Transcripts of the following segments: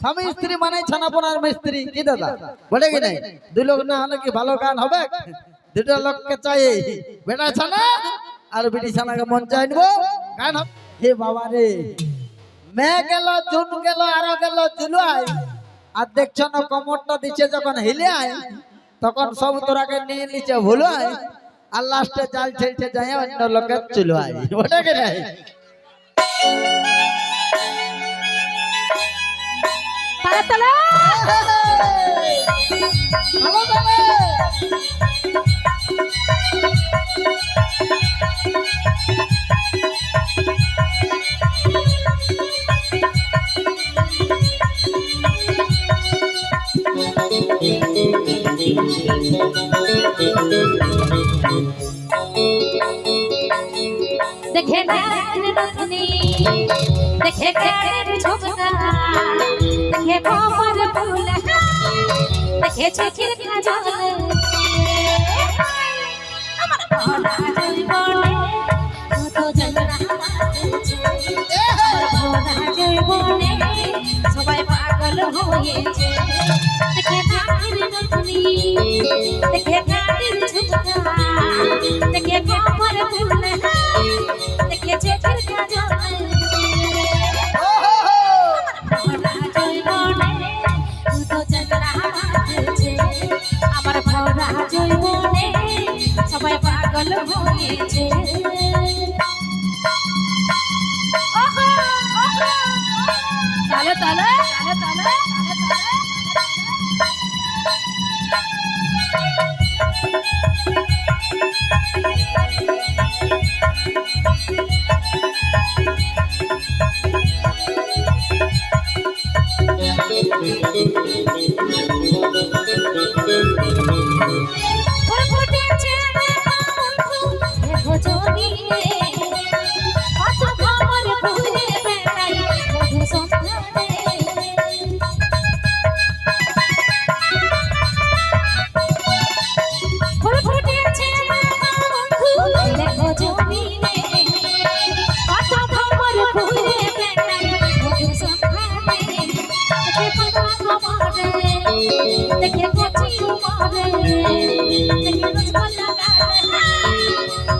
স্বামী স্ত্রী মানে ছানাপোনার মিস্ত্রি, কি দাদা? বলে কি নাই? দুই লোক না হলে কি ভালো গান হবে? দুটো লোককে চাই, বেটা ছানা আর বেটি ছানাকে মন চাই নিবো। গান হে বাবা রে। মে গেল, জুন গেল, আরও গেল, জুলাই। আর দেখছ না কমরটা দিচ্ছে যখন হিলে আয় তখন সব তোরাকে নিয়ে নিচে ভুলো আয় আর লাস্টে জাল ছেড়ছে যায় অন্য লোকের চুলো আয় ওটা কি নাই? তালে ভালো ভালো দেখে রত্নি দেখে কোমর ফুল। দেখে চোখের কাজল সবাই পাগল হয়েছে ওহো, ওহো, তালে তালে দেখে কচি উমরে দেখে রসগোল্লা গালে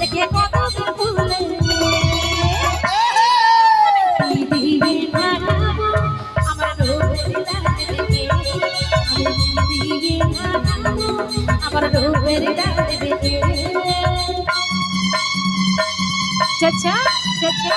দেখে কত ফুলে আমার রূপের ডালে দেখে চাচা চাচা।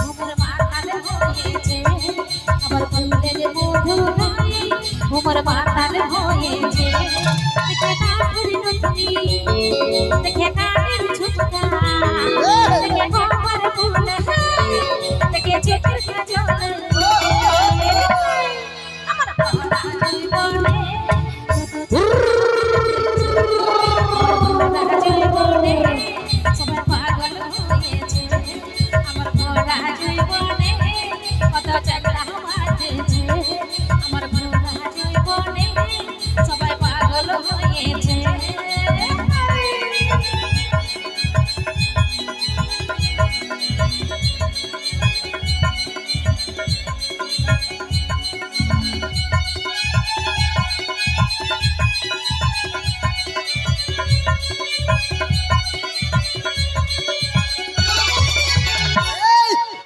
আমার মাথার হয়েছে আমার ফুলের মধু গায়ে আমার মাথার হয়েছে দেখে কাঠের নদী দেখে কাঠের ঝুমকা রে